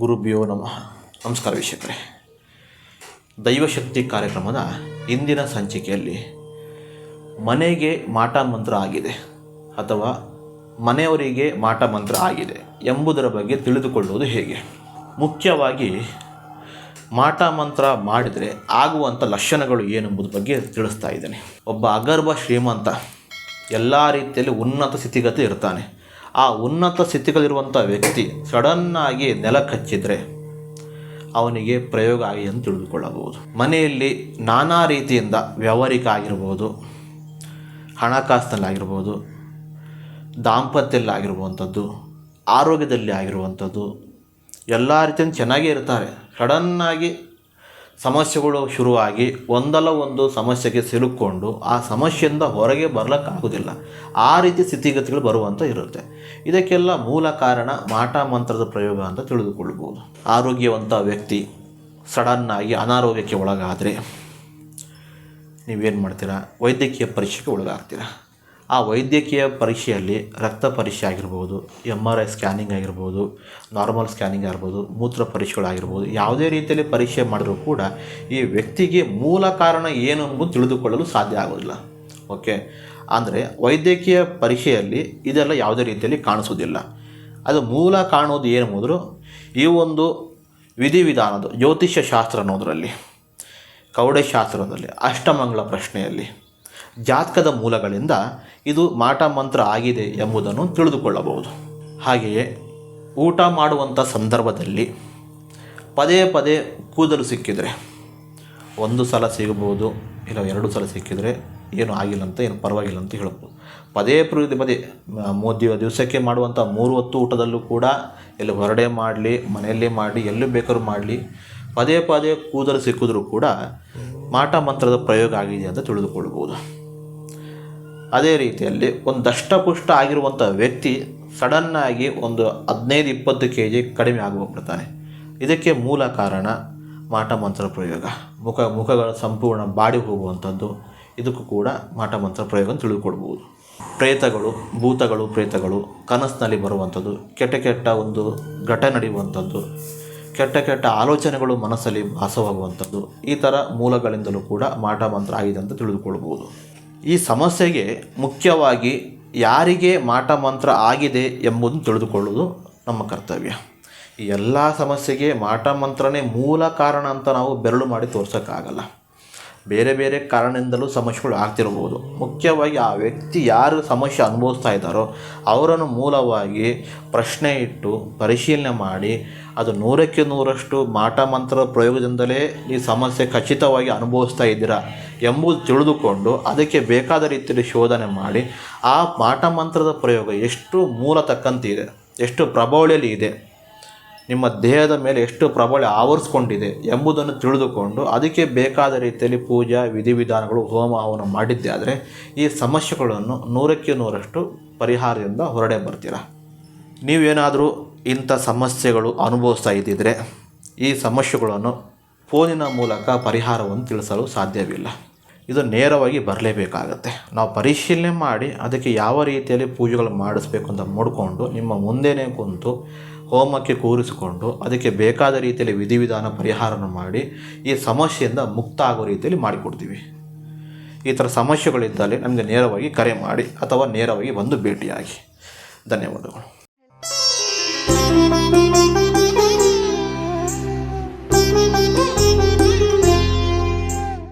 ಗುರುಭ್ಯೋ ನಮಃ. ನಮಸ್ಕಾರ ವೀಕ್ಷಕರೇ. ದೈವಶಕ್ತಿ ಕಾರ್ಯಕ್ರಮದ ಇಂದಿನ ಸಂಚಿಕೆಯಲ್ಲಿ ಮನೆಗೆ ಮಾಟ ಮಂತ್ರ ಆಗಿದೆ ಅಥವಾ ಮನೆಯವರಿಗೆ ಮಾಟ ಮಂತ್ರ ಆಗಿದೆ ಎಂಬುದರ ಬಗ್ಗೆ ತಿಳಿದುಕೊಳ್ಳುವುದು ಹೇಗೆ? ಮುಖ್ಯವಾಗಿ ಮಾಟ ಮಂತ್ರ ಮಾಡಿದರೆ ಆಗುವಂಥ ಲಕ್ಷಣಗಳು ಏನೆಂಬುದ್ರ ಬಗ್ಗೆ ತಿಳಿಸ್ತಾ ಇದ್ದೇನೆ. ಒಬ್ಬ ಅಗರ್ಭ ಶ್ರೀಮಂತ ಎಲ್ಲ ರೀತಿಯಲ್ಲಿ ಉನ್ನತ ಸ್ಥಿತಿಗತಿ ಇರ್ತಾನೆ. ಆ ಉನ್ನತ ಸ್ಥಿತಿಗಳಿರುವಂಥ ವ್ಯಕ್ತಿ ಸಡನ್ನಾಗಿ ನೆಲ ಕಚ್ಚಿದರೆ ಅವನಿಗೆ ಪ್ರಯೋಗ ಆಗಿ ಅಂತ ತಿಳಿದುಕೊಳ್ಳಬಹುದು. ಮನೆಯಲ್ಲಿ ನಾನಾ ರೀತಿಯಿಂದ ವ್ಯವಹಾರಿಕ ಆಗಿರ್ಬೋದು, ಹಣಕಾಸಿನಲ್ಲಾಗಿರ್ಬೋದು ದಾಂಪತ್ಯದಲ್ಲಿ ಆಗಿರುವಂಥದ್ದು ಆರೋಗ್ಯದಲ್ಲಿ ಆಗಿರುವಂಥದ್ದು ಎಲ್ಲ ರೀತಿಯಿಂದ ಚೆನ್ನಾಗೇ ಇರ್ತಾರೆ. ಸಡನ್ನಾಗಿ ಸಮಸ್ಯೆಗಳು ಶುರುವಾಗಿ ಒಂದಲ್ಲ ಒಂದು ಸಮಸ್ಯೆಗೆ ಸಿಲುಕೊಂಡು ಆ ಸಮಸ್ಯೆಯಿಂದ ಹೊರಗೆ ಬರಲಿಕ್ಕಾಗೋದಿಲ್ಲ. ಆ ರೀತಿ ಸ್ಥಿತಿಗತಿಗಳು ಬರುವಂಥ ಇರುತ್ತೆ. ಇದಕ್ಕೆಲ್ಲ ಮೂಲ ಕಾರಣ ಮಾಟ ಮಂತ್ರದ ಪ್ರಯೋಗ ಅಂತ ತಿಳಿದುಕೊಳ್ಳಬಹುದು. ಆರೋಗ್ಯವಂತ ವ್ಯಕ್ತಿ ಸಡನ್ನಾಗಿ ಅನಾರೋಗ್ಯಕ್ಕೆ ಒಳಗಾದರೆ ನೀವೇನು ಮಾಡ್ತೀರಾ? ವೈದ್ಯಕೀಯ ಪರೀಕ್ಷೆಗೆ ಒಳಗಾಗ್ತೀರಾ? ಆ ವೈದ್ಯಕೀಯ ಪರೀಕ್ಷೆಯಲ್ಲಿ ರಕ್ತ ಪರೀಕ್ಷೆ ಆಗಿರ್ಬೋದು ಎಂ ಆರ್ ಐ ಸ್ಕ್ಯಾನಿಂಗ್ ಆಗಿರ್ಬೋದು ನಾರ್ಮಲ್ ಸ್ಕ್ಯಾನಿಂಗ್ ಆಗಿರ್ಬೋದು, ಮೂತ್ರ ಪರೀಕ್ಷೆಗಳಾಗಿರ್ಬೋದು ಯಾವುದೇ ರೀತಿಯಲ್ಲಿ ಪರೀಕ್ಷೆ ಮಾಡಿದ್ರೂ ಕೂಡ ಈ ವ್ಯಕ್ತಿಗೆ ಮೂಲ ಕಾರಣ ಏನು ಎಂಬುದು ತಿಳಿದುಕೊಳ್ಳಲು ಸಾಧ್ಯ ಆಗೋದಿಲ್ಲ. ಓಕೆ ಅಂದರೆ ವೈದ್ಯಕೀಯ ಪರೀಕ್ಷೆಯಲ್ಲಿ ಇದೆಲ್ಲ ಯಾವುದೇ ರೀತಿಯಲ್ಲಿ ಕಾಣಿಸೋದಿಲ್ಲ. ಅದು ಮೂಲ ಕಾಣೋದು ಏನು ಎಂಬುದು ಈ ಒಂದು ವಿಧಿವಿಧಾನದ ಜ್ಯೋತಿಷ್ಯ ಶಾಸ್ತ್ರ ಅನ್ನೋದರಲ್ಲಿ, ಕೌಡೆಶಾಸ್ತ್ರದಲ್ಲಿ ಅಷ್ಟಮಂಗಳ ಪ್ರಶ್ನೆಯಲ್ಲಿ. ಜಾತಕದ ಮೂಲಗಳಿಂದ ಇದು ಮಾಟ ಮಂತ್ರ ಆಗಿದೆ ಎಂಬುದನ್ನು ತಿಳಿದುಕೊಳ್ಳಬಹುದು. ಹಾಗೆಯೇ ಊಟ ಮಾಡುವಂಥ ಸಂದರ್ಭದಲ್ಲಿ ಪದೇ ಪದೇ ಕೂದಲು ಸಿಕ್ಕಿದರೆ ಒಂದು ಸಲ ಸಿಗಬಹುದು, ಇಲ್ಲ ಎರಡು ಸಲ ಸಿಕ್ಕಿದರೆ ಏನು ಆಗಿಲ್ಲ ಅಂತ, ಏನು ಪರವಾಗಿಲ್ಲ ಅಂತ ಹೇಳ್ಬೋದು ಪದೇ ಪದೇ ಪದೇ ಮೋದಿ ದಿವಸಕ್ಕೆ ಮಾಡುವಂಥ ಮೂರು ಹೊತ್ತು ಊಟದಲ್ಲೂ ಕೂಡ ಎಲ್ಲಿ ಹೊರಡೆ ಮಾಡಲಿ, ಮನೆಯಲ್ಲೇ ಮಾಡಲಿ, ಎಲ್ಲಿ ಬೇಕಾದ್ರೂ ಮಾಡಲಿ, ಪದೇ ಪದೇ ಕೂದಲು ಸಿಕ್ಕಿದ್ರೂ ಕೂಡ ಮಾಟ ಮಂತ್ರದ ಪ್ರಯೋಗ ಆಗಿದೆ ಅಂತ ತಿಳಿದುಕೊಳ್ಬೋದು ಅದೇ ರೀತಿಯಲ್ಲಿ ಒಂದು ದಷ್ಟಪುಷ್ಟ ಆಗಿರುವಂಥ ವ್ಯಕ್ತಿ ಸಡನ್ನಾಗಿ ಒಂದು ಹದಿನೈದು ಇಪ್ಪತ್ತು ಕೆ ಜಿ ಕಡಿಮೆ ಆಗೋಗ್ಬಿಡ್ತಾನೆ ಇದಕ್ಕೆ ಮೂಲ ಕಾರಣ ಮಾಟ ಮಂತ್ರ ಪ್ರಯೋಗ. ಮುಖ, ಮುಖಗಳ ಸಂಪೂರ್ಣ ಬಾಡಿ ಹೋಗುವಂಥದ್ದು. ಇದಕ್ಕೂ ಕೂಡ ಮಾಟ ಮಂತ್ರ ಪ್ರಯೋಗ ಅಂತ ಪ್ರೇತಗಳು, ಭೂತಗಳು, ಪ್ರೇತಗಳು, ಕನಸಿನಲ್ಲಿ ಬರುವಂಥದ್ದು, ಕೆಟ್ಟ ಕೆಟ್ಟ ಒಂದು ಘಟ ನಡೆಯುವಂಥದ್ದು, ಕೆಟ್ಟ ಕೆಟ್ಟ ಆಲೋಚನೆಗಳು ಮನಸ್ಸಲ್ಲಿ ಭಾಸವಾಗುವಂಥದ್ದು, ಈ ಥರ ಮೂಲಗಳಿಂದಲೂ ಕೂಡ ಮಾಟ ಮಂತ್ರ ಆಗಿದೆ ಅಂತ ತಿಳಿದುಕೊಳ್ಬೋದು. ಈ ಸಮಸ್ಯೆಗೆ ಮುಖ್ಯವಾಗಿ ಯಾರಿಗೆ ಮಾಟ ಮಂತ್ರ ಆಗಿದೆ ಎಂಬುದನ್ನು ತಿಳಿದುಕೊಳ್ಳುವುದು ನಮ್ಮ ಕರ್ತವ್ಯ. ಈ ಎಲ್ಲ ಸಮಸ್ಯೆಗೆ ಮಾಟ ಮಂತ್ರನೇ ಮೂಲ ಕಾರಣ ಅಂತ ನಾವು ಬೆರಳು ಮಾಡಿ ತೋರ್ಸೋಕ್ಕಾಗಲ್ಲ. ಬೇರೆ ಬೇರೆ ಕಾರಣದಿಂದಲೂ ಸಮಸ್ಯೆಗಳು ಆಗ್ತಿರ್ಬೋದು ಮುಖ್ಯವಾಗಿ ಆ ವ್ಯಕ್ತಿ ಯಾರು ಸಮಸ್ಯೆ ಅನುಭವಿಸ್ತಾ ಇದ್ದಾರೋ ಅವರನ್ನು ಮೂಲವಾಗಿ ಪ್ರಶ್ನೆ ಇಟ್ಟು ಪರಿಶೀಲನೆ ಮಾಡಿ ಅದು ನೂರಕ್ಕೆ ನೂರಷ್ಟು ಮಾಟ ಮಂತ್ರ ಪ್ರಯೋಗದಿಂದಲೇ ಈ ಸಮಸ್ಯೆ ಖಚಿತವಾಗಿ ಅನುಭವಿಸ್ತಾ ಇದ್ದೀರಾ ಎಂಬುದು ತಿಳಿದುಕೊಂಡು ಅದಕ್ಕೆ ಬೇಕಾದ ರೀತಿಯಲ್ಲಿ ಶೋಧನೆ ಮಾಡಿ ಆ ಮಾಟ ಮಂತ್ರದ ಪ್ರಯೋಗ ಎಷ್ಟು ಮೂಲ ತಕ್ಕಂತಿದೆ, ಎಷ್ಟು ಪ್ರಭಾವಳಿಯಲ್ಲಿ ಇದೆ ನಿಮ್ಮ ದೇಹದ ಮೇಲೆ ಎಷ್ಟು ಪ್ರಬಲ ಆವರಿಸ್ಕೊಂಡಿದೆ ಎಂಬುದನ್ನು ತಿಳಿದುಕೊಂಡು ಅದಕ್ಕೆ ಬೇಕಾದ ರೀತಿಯಲ್ಲಿ ಪೂಜಾ, ವಿಧಿವಿಧಾನಗಳು, ಹೋಮ ಹವನ ಮಾಡಿದ್ದೇ. ಆದರೆ ಈ ಸಮಸ್ಯೆಗಳನ್ನು ನೂರಕ್ಕೆ ನೂರಷ್ಟು ಪರಿಹಾರದಿಂದ ಹೊರಡೆ ಬರ್ತೀರಾ? ನೀವೇನಾದರೂ ಇಂಥ ಸಮಸ್ಯೆಗಳು ಅನುಭವಿಸ್ತಾ ಇದ್ದಿದ್ದರೆ ಈ ಸಮಸ್ಯೆಗಳನ್ನು ಫೋನಿನ ಮೂಲಕ ಪರಿಹಾರವನ್ನು ತಿಳಿಸಲು ಸಾಧ್ಯವಿಲ್ಲ. ಇದು ನೇರವಾಗಿ ಬರಲೇಬೇಕಾಗತ್ತೆ. ನಾವು ಪರಿಶೀಲನೆ ಮಾಡಿ ಅದಕ್ಕೆ ಯಾವ ರೀತಿಯಲ್ಲಿ ಪೂಜೆಗಳು ಮಾಡಿಸ್ಬೇಕು ಅಂತ ನೋಡಿಕೊಂಡು ನಿಮ್ಮ ಮುಂದೆನೇ ಕುಂತು ಹೋಮಕ್ಕೆ ಕೂರಿಸಿಕೊಂಡು ಅದಕ್ಕೆ ಬೇಕಾದ ರೀತಿಯಲ್ಲಿ ವಿಧಿವಿಧಾನ ಪರಿಹಾರನ ಮಾಡಿ ಈ ಸಮಸ್ಯೆಯಿಂದ ಮುಕ್ತ ಆಗೋ ರೀತಿಯಲ್ಲಿ ಮಾಡಿಕೊಡ್ತೀವಿ. ಈ ಥರ ಸಮಸ್ಯೆಗಳಿದ್ದಲ್ಲಿ ನಮಗೆ ನೇರವಾಗಿ ಕರೆ ಮಾಡಿ ಅಥವಾ ನೇರವಾಗಿ ಬಂದು ಭೇಟಿಯಾಗಿ. ಧನ್ಯವಾದಗಳು.